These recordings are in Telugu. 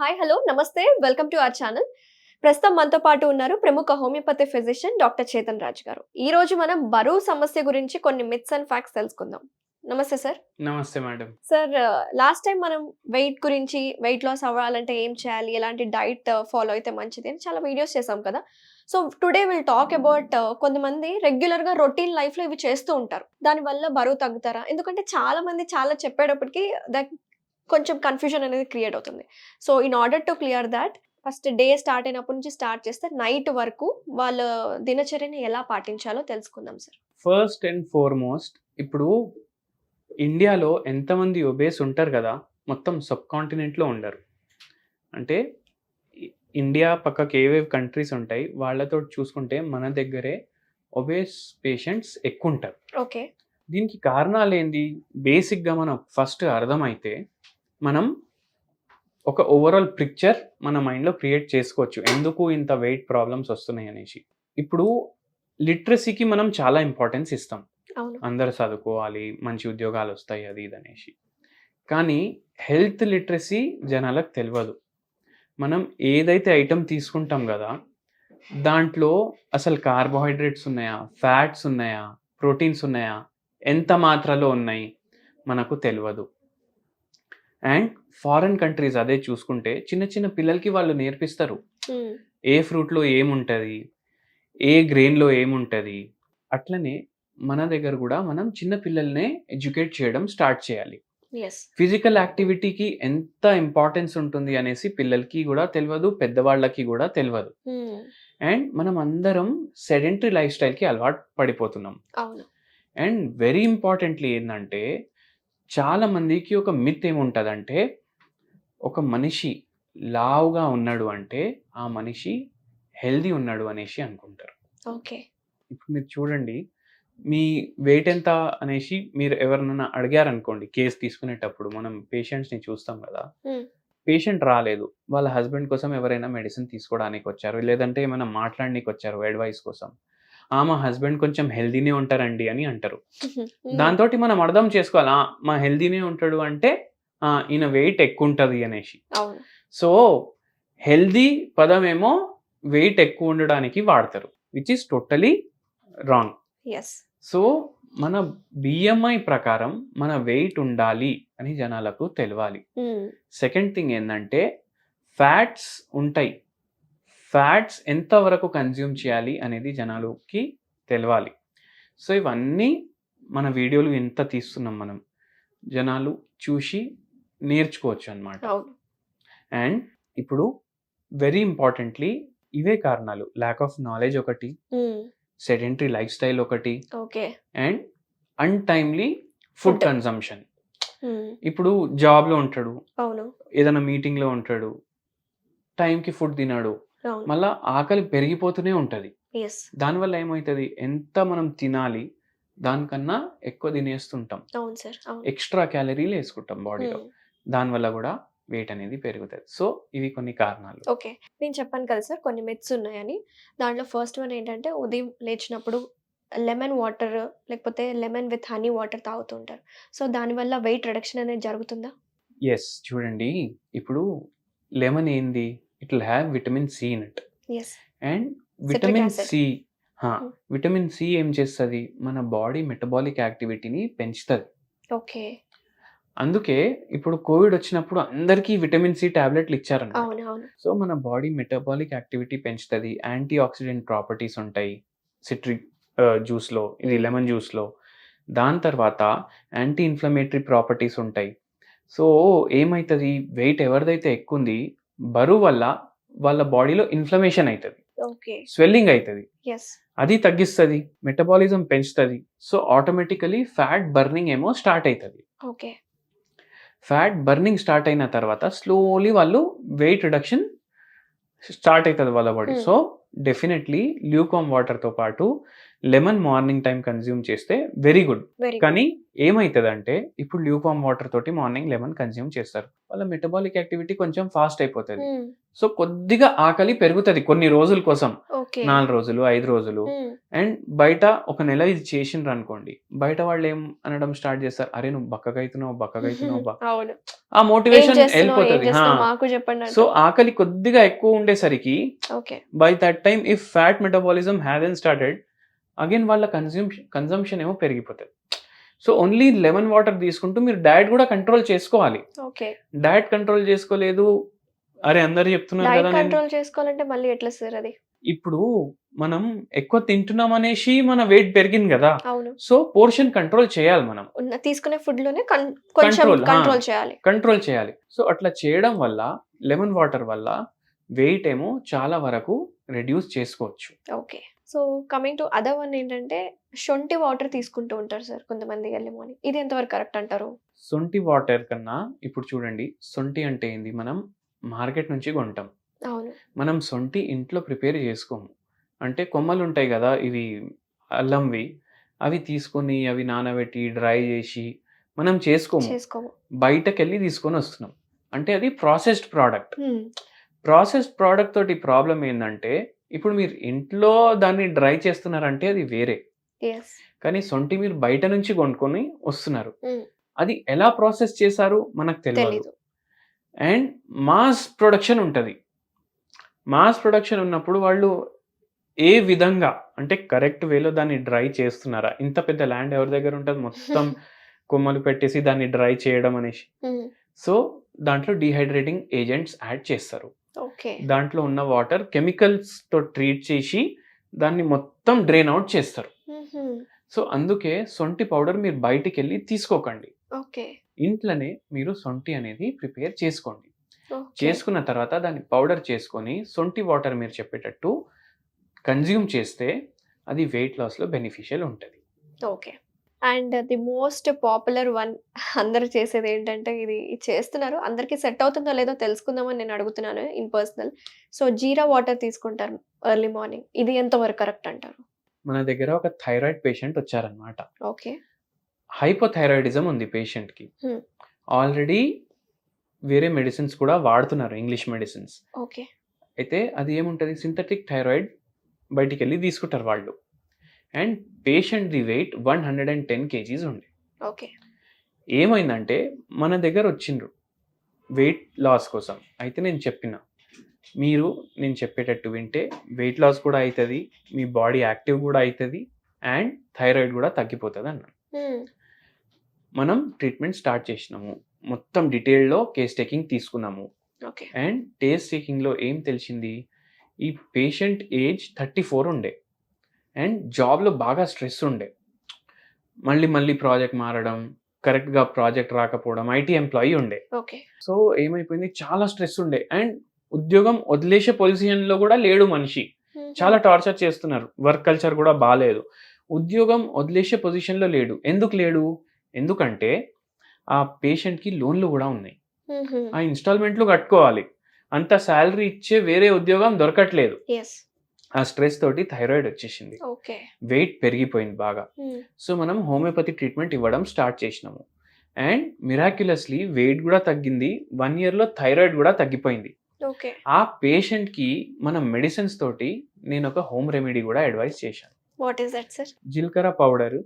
హాయ్ హలో నమస్తే వెల్కమ్ టు అవర్ ఛానల్ ప్రస్తుతం మనతో పాటు ఉన్నారు ప్రముఖ homeopathy physician doctor Chetan Raj గారు. ఈ రోజు మనం బరువు సమస్య గురించి కొన్ని మిత్స్ అండ్ ఫ్యాక్ట్స్ తెలుసుకుందాం. నమస్తే సార్ నమస్తే మేడం సార్ లాస్ట్ టైం మనం వెయిట్ గురించి వెయిట్ లాస్ అవ్వాలంటే ఏం చేయాలి ఎలాంటి డైట్ ఫాలో అయితే మంచిది అని చాలా వీడియోస్ చేసాం కదా. So today will talk about కొంతమంది రెగ్యులర్గా రొటీన్ లైఫ్లో ఇవి చేస్తూ ఉంటారు. దానివల్ల బరువు తగ్గుతారా? ఎందుకంటే చాలా మంది చాలా చెప్పేటప్పటికి దట్ కొంచెం కన్ఫ్యూజన్ అనేది క్రియేట్ అవుతుంది. So in order to clear that first day start అయినప్పటి నుంచి స్టార్ట్ చేస్తే నైట్ వరకు వాళ్ళ దినచర్యని ఎలా పాటించాలో తెలుసుకుందాం సార్ ఫస్ట్ అండ్ ఫార్మోస్ట్ ఇప్పుడు ఇండియాలో ఎంతమంది ఒబేస్ ఉంటారు కదా మొత్తం సబ్ కాంటినెంట్లో ఉండరు. అంటే ఇండియా పక్కకి ఏవేవి కంట్రీస్ ఉంటాయి వాళ్ళతో చూసుకుంటే మన దగ్గరే ఒబేస్ పేషెంట్స్ ఎక్కువ ఉంటారు ఓకే దీనికి కారణాలు ఏంది బేసిక్గా మనం ఫస్ట్ అర్థమైతే మనం ఒక ఓవరాల్ పిక్చర్ మన మైండ్లో క్రియేట్ చేసుకోవచ్చు. ఎందుకు ఇంత వెయిట్ ప్రాబ్లమ్స్ వస్తున్నాయి అనేసి. ఇప్పుడు లిటరసీకి మనం చాలా ఇంపార్టెన్స్ ఇస్తాం. అందరు చదువుకోవాలి మంచి ఉద్యోగాలు వస్తాయి అది ఇది అనేసి. కానీ హెల్త్ లిటరసీ జనాలకు తెలియదు మనం ఏదైతే ఐటెం తీసుకుంటాం కదా దాంట్లో అసలు కార్బోహైడ్రేట్స్ ఉన్నాయా? ఫ్యాట్స్ ఉన్నాయా? ప్రోటీన్స్ ఉన్నాయా? ఎంత మాత్రలో ఉన్నాయి మనకు తెలియదు అండ్ ఫారెన్ కంట్రీస్ అదే చూసుకుంటే చిన్న చిన్న పిల్లలకి వాళ్ళు నేర్పిస్తారు. Hmm. ఏ ఫ్రూట్లో ఏముంటుంది? ఏ గ్రెయిన్లో ఏముంటుంది? అట్లనే మన దగ్గర కూడా మనం చిన్న పిల్లల్నే ఎడ్యుకేట్ చేయడం స్టార్ట్ చేయాలి. ఫిజికల్ యాక్టివిటీకి ఎంత ఇంపార్టెన్స్ ఉంటుంది అనేసి పిల్లలకి కూడా తెలియదు పెద్దవాళ్ళకి కూడా తెలియదు Hmm. అండ్ మనం అందరం సెడెంటరీ లైఫ్ స్టైల్కి అలవాటు పడిపోతున్నాం. అండ్ వెరీ ఇంపార్టెంట్లీ ఏంటంటే చాలా మందికి ఒక మిత్ ఏముంటుందంటే ఒక మనిషి లావుగా ఉన్నాడు అంటే ఆ మనిషి హెల్దీ ఉన్నాడు అనేసి అనుకుంటారు. ఓకే. ఇప్పుడు మీరు చూడండి మీ వెయిట్ ఎంత అనేసి మీరు ఎవరినైనా అడిగారనుకోండి కేసు తీసుకునేటప్పుడు మనం పేషెంట్స్ని చూస్తాం కదా. పేషెంట్ రాలేదు వాళ్ళ హస్బెండ్ కోసం ఎవరైనా మెడిసిన్ తీసుకోవడానికి వచ్చారు లేదంటే ఏమైనా మాట్లాడడానికి వచ్చారు అడ్వైస్ కోసం. ఆ మా హస్బెండ్ కొంచెం హెల్దీనే ఉంటారండి అని అంటారు. దాంతో మనం అర్థం చేసుకోవాలి "ఆ, మా హెల్దీనే ఉంటాడు అంటే "ఆ, ఈయన వెయిట్ ఎక్కువ ఉంటుంది అనేసి సో హెల్దీ పదం ఏమో వెయిట్ ఎక్కువ ఉండడానికి వాడతారు which is totally wrong so మన బిఎంఐ ప్రకారం మన వెయిట్ ఉండాలి అని జనాలకు తెలియాలి. సెకండ్ థింగ్ ఏంటంటే ఫ్యాట్స్ ఉంటాయి. ఫ్యాట్స్ ఎంతవరకు కన్జ్యూమ్ చేయాలి అనేది జనాలకి తెలియాలి సో ఇవన్నీ మన వీడియోలు ఎంత తీస్తున్నాం మనం. జనాలు చూసి నేర్చుకోవచ్చు అన్నమాట. అవును. అండ్ ఇప్పుడు వెరీ ఇంపార్టెంట్లీ ఇవే కారణాలు. ల్యాక్ ఆఫ్ నాలెడ్జ్ ఒకటి. సెడెంటరీ లైఫ్ స్టైల్ ఒకటి okay. And untimely food. Consumption. ఇప్పుడు జాబ్లో ఉంటాడు. ఏదైనా మీటింగ్లో ఉంటాడు. టైంకి ఫుడ్ తినాడు. మళ్ళా ఆకలి పెరిగిపోతూనే ఉంటుంది. దానివల్ల ఏమవుతుంది ఎంత మనం తినాలి దానికన్నా ఎక్కువ తినేస్తుంటాం. అవును సార్. అవును. ఎక్స్ట్రా క్యాలరీలు వేసుకుంటాం బాడీలో. దానివల్ల కూడా వెయిట్ అనేది పెరుగుతుంది. సో ఇవి కొన్ని కారణాలు. ఓకే. నేను చెప్పాను కదా సార్ కొన్ని మెత్స్ ఉన్నాయని. దాంట్లో ఫస్ట్ వన్ ఏంటంటే ఉదయం లేచినప్పుడు లెమన్ వాటర్ లేకపోతే లెమన్ విత్ హనీ వాటర్ తాగుతుంటారు సో దానివల్ల వెయిట్ రిడక్షన్ అనేది జరుగుతుందా? ఎస్ చూడండి. ఇప్పుడు లెమన్ ఏంది? It will have vitamin C in it and vitamin. C Hmm. Vitamin C ఏం చేస్తుంది? మన బాడీ మెటబాలిక్ యాక్టివిటీని పెంచుతుంది. ఓకే. అందుకే ఇప్పుడు కోవిడ్ వచ్చినప్పుడు అందరికీ విటమిన్ సి టాబ్లెట్లు ఇచ్చారన్నమాట సో మన బాడీ మెటబాలిక్ యాక్టివిటీ పెంచుతుంది. యాంటీ ఆక్సిడెంట్ ప్రాపర్టీస్ ఉంటాయి సిట్రిక్ జ్యూస్లో ఇది Hmm. లెమన్ జ్యూస్లో దాని తర్వాత యాంటీ ఇన్ఫ్లమేటరీ ప్రాపర్టీస్ ఉంటాయి. సో ఏమవుతుంది వెయిట్ ఎవరిదైతే ఎక్కువ ఉంది బరువు వల్ల వాళ్ళ బాడీలో ఇన్ఫ్లమేషన్ అవుతుంది స్వెల్లింగ్ అవుతుంది అది తగ్గిస్తుంది మెటబాలిజం పెంచుతుంది. సో ఆటోమేటికలీ ఫ్యాట్ బర్నింగ్ ఏమో స్టార్ట్ అవుతుంది ఓకే. ఫ్యాట్ బర్నింగ్ స్టార్ట్ అయిన తర్వాత స్లోలీ వాళ్ళు వెయిట్ రిడక్షన్ స్టార్ట్ అవుతుంది వాళ్ళ body. Hmm. So definitely lukewarm వాటర్తో పాటు లెమన్ మార్నింగ్ టైం కన్జ్యూమ్ చేస్తే వెరీ గుడ్. కానీ ఏమవుతుందంటే ఇప్పుడు ల్యూకామ్ వాటర్ తోటి మార్నింగ్ లెమన్ కన్జ్యూమ్ చేస్తారు. వాళ్ళ మెటబాలిక్ యాక్టివిటీ కొంచెం ఫాస్ట్ అయిపోతుంది. సో కొద్దిగా ఆకలి పెరుగుతుంది కొన్ని రోజుల కోసం. నాలుగు రోజులు ఐదు రోజులు. అండ్ బయట ఒక నెల ఇది చేసిండ్రు అనుకోండి బయట వాళ్ళు ఏం అనడం స్టార్ట్ చేస్తారు? అరే నువ్వు బక్కగా అవుతున్నావు బక్కగా అవుతున్నావు బా-" అవును. ఆ మోటివేషన్ వెళ్ళిపోతుంది. సో ఆకలి కొద్దిగా ఎక్కువ ఉండేసరికి by that time if fat metabolism hadn't started again వాళ్ళ కన్జ్యూమ్ కన్జంప్షన్ ఏమో పెరిగిపోతుంది. సో ఓన్లీ లెమన్ వాటర్ తీసుకుంటూ మీరు డయట్ కూడా కంట్రోల్ చేసుకోవాలి. ఓకే. డయట్ కంట్రోల్ చేసుకోలేదు. అరే అందరు చెప్తున్నారు కదా కంట్రోల్ చేసుకోవాలంటే మళ్ళీ ఎట్లా సార్ అది? ఇప్పుడు మనం ఎక్కువ తింటున్నాం అనేసి మన వెయిట్ పెరిగింది కదా. సో పోర్షన్ కంట్రోల్ చేయాలి మనం. తీసుకునే ఫుడ్లోనే కంట్రోల్. చేయాలి. కంట్రోల్ చేయాలి. సో అట్లా చేయడం వల్ల లెమన్ వాటర్ వల్ల వెయిట్ ఏమో చాలా వరకు రెడ్యూస్ చేసుకోవచ్చు. Okay. So coming to other one ఏంటంటే శొంఠి వాటర్ తీసుకుంటూ ఉంటారు సార్ కొంతమంది ఎర్లీ మార్నింగ్. ఇది ఎంతవరకు కరెక్ట్ అంటారు? సొంటి వాటర్ కన్నా ఇప్పుడు చూడండి సొంటి అంటే ఏంది? మనం మార్కెట్ నుంచి కొంటాం. అవును. మనం సొంటి ఇంట్లో ప్రిపేర్ చేసుకోము. అంటే కొమ్మలు ఉంటాయి కదా ఇవి అల్లంవి అవి తీసుకొని అవి నానబెట్టి డ్రై చేసి మనం చేసుకోము. బయటకు వెళ్ళి తీసుకొని వస్తున్నాం. అంటే అది ప్రాసెస్డ్ ప్రోడక్ట్. ప్రాసెస్డ్ ప్రోడక్ట్ తోటి ప్రాబ్లం ఏంటంటే ఇప్పుడు మీరు ఇంట్లో దాన్ని డ్రై చేస్తున్నారంటే అది వేరే. కానీ సొంటి మీరు బయట నుంచి కొనుక్కొని వస్తున్నారు. అది ఎలా ప్రాసెస్ చేశారు? మనకు తెలియదు అండ్ మాస్ ప్రొడక్షన్ ఉంటుంది. మాస్ ప్రొడక్షన్ ఉన్నప్పుడు వాళ్ళు ఏ విధంగా అంటే కరెక్ట్ వేలో దాన్ని డ్రై చేస్తున్నారా? ఇంత పెద్ద ల్యాండ్ ఎవరి దగ్గర ఉంటుంది? మొత్తం కొమ్మలు పెట్టేసి దాన్ని డ్రై చేయడం అనేసి. సో దాంట్లో డిహైడ్రేటింగ్ ఏజెంట్స్ యాడ్ చేస్తారు. దాంట్లో ఉన్న వాటర్ కెమికల్స్తో ట్రీట్ చేసి దాన్ని మొత్తం డ్రైన్ అవుట్ చేస్తారు. సో అందుకే సొంటి పౌడర్ మీరు బయటికి వెళ్ళి తీసుకోకండి. ఓకే. ఇంట్లోనే మీరు సొంటి అనేది ప్రిపేర్ చేసుకోండి. చేసుకున్న తర్వాత దాన్ని పౌడర్ చేసుకొని సొంటి వాటర్ మీరు చెప్పేటట్టు కన్జ్యూమ్ చేస్తే అది వెయిట్ లాస్లో బెనిఫిషియల్ ఉంటుంది. Okay. And the most popular one అందరూ చేసేది ఏంటంటే ఇది చేస్తున్నారు. అందరికీ సెట్ అవుతుందో లేదో తెలుసుకుందామని నేను అడుగుతున్నాను ఇన్ పర్సనల్. సో జీరా వాటర్ తీసుకుంటారు ఎర్లీ మార్నింగ్. ఇది ఎంతవరకు కరెక్ట్ అంటారు? మన దగ్గర ఒక థైరాయిడ్ పేషెంట్ వచ్చారనమాట ఓకే. హైపోథైరాయిడిజం ఉంది పేషెంట్కి. ఆల్రెడీ వేరే మెడిసిన్స్ కూడా వాడుతున్నారు ఇంగ్లీష్ మెడిసిన్స్. ఓకే. అయితే అది ఏముంటుంది? సింథటిక్ థైరాయిడ్ బయటికి వెళ్ళి తీసుకుంటారు వాళ్ళు. And patient the weight one hundred and ten kgs ఉండే. ఓకే. ఏమైందంటే మన దగ్గర వచ్చిండ్రు వెయిట్ లాస్ కోసం. అయితే నేను చెప్పిన మీరు నేను చెప్పేటట్టు వింటే వెయిట్ లాస్ కూడా అవుతుంది మీ బాడీ యాక్టివ్ కూడా అవుతుంది అండ్ థైరాయిడ్ కూడా తగ్గిపోతుంది అన్నాను మనం ట్రీట్మెంట్ స్టార్ట్ చేసినాము. మొత్తం డీటెయిల్లో కేస్ టేకింగ్ తీసుకున్నాము. ఓకే. అండ్ టేస్ట్ టేకింగ్లో ఏం తెలిసింది? ఈ పేషెంట్ ఏజ్ థర్టీ ఫోర్ ఉండే. అండ్ జాబ్లో బాగా స్ట్రెస్ ఉండే. మళ్ళీ మళ్ళీ ప్రాజెక్ట్ మారడం కరెక్ట్గా ప్రాజెక్ట్ రాకపోవడం ఐటీ ఎంప్లాయీ ఉండే. ఓకే. సో ఏమైపోయింది? చాలా స్ట్రెస్ ఉండే. అండ్ ఉద్యోగం వదిలేసే పొజిషన్లో కూడా లేడు మనిషి. చాలా టార్చర్ చేస్తున్నారు. వర్క్ కల్చర్ కూడా బాగాలేదు ఉద్యోగం వదిలేసే పొజిషన్లో లేడు. ఎందుకు లేడు? ఎందుకంటే ఆ పేషెంట్కి లోన్లు కూడా ఉన్నాయి. ఆ ఇన్స్టాల్మెంట్లు కట్టుకోవాలి. అంత శాలరీ ఇచ్చే వేరే ఉద్యోగం దొరకట్లేదు. ఆ స్ట్రెస్ తోటి థైరాయిడ్ వచ్చేసింది. ఓకే. వెయిట్ పెరిగిపోయింది బాగా. సో మనం హోమియోపతి ట్రీట్మెంట్ ఇవ్వడం స్టార్ట్ చేసినాము. అండ్ మిరాక్యులస్లీ వెయిట్ కూడా తగ్గింది. వన్ ఇయర్లో థైరాయిడ్ కూడా తగ్గిపోయింది. ఓకే. ఆ పేషెంట్కి మన మెడిసిన్స్ తోటి నేను ఒక హోమ్ రెమెడీ కూడా అడ్వైస్ చేశాను. What is that sir? జీలకర్ర పౌడర్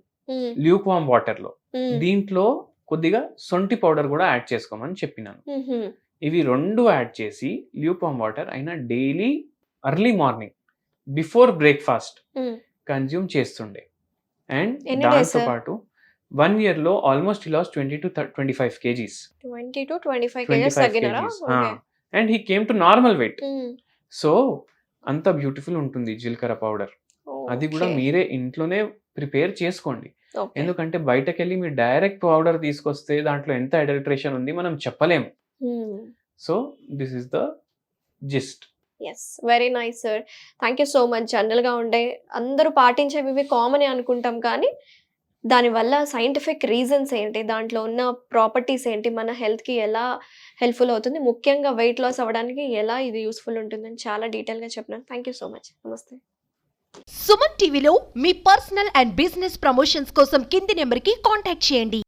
ల్యూక్వామ్ వాటర్లో. దీంట్లో కొద్దిగా సొంటి పౌడర్ కూడా యాడ్ చేసుకోమని చెప్పినాను. ఇవి రెండు యాడ్ చేసి ల్యూపామ్ వాటర్ అయినా daily early morning before breakfast consume చేస్తుండే. అండ్ దాంతో? పాటు వన్ ఇయర్లో almost loss twenty to twenty five kgs. Twenty to twenty five twenty kgs and he came to normal weight. So అంత బ్యూటిఫుల్ ఉంటుంది జీలకర్ర పౌడర్. అది కూడా మీరే ఇంట్లోనే ప్రిపేర్ చేసుకోండి. ఎందుకంటే బయటకు వెళ్ళి మీరు డైరెక్ట్ పౌడర్ తీసుకొస్తే దాంట్లో ఎంత అడల్ట్రేషన్ ఉంది మనం చెప్పలేము. So this is the gist. Yes very nice sir thank you so much జనరల్గా ఉండే అందరూ పాటించేవి ఇవి కామన్ అనుకుంటాం కానీ దానివల్ల సైంటిఫిక్ రీజన్స్ ఏంటి దాంట్లో ఉన్న ప్రాపర్టీస్ ఏంటి మన హెల్త్కి ఎలా హెల్ప్ఫుల్ అవుతుంది ముఖ్యంగా వెయిట్ లాస్ అవ్వడానికి ఎలా ఇది యూస్ఫుల్ ఉంటుందని చాలా డీటెయిల్గా చెప్పినాను థ్యాంక్ యూ సో మచ్ నమస్తే సుమన్ టీవీలో మీ పర్సనల్ అండ్ బిజినెస్ ప్రమోషన్స్ కోసం కింది నెంబర్కి కాంటాక్ట్ చేయండి.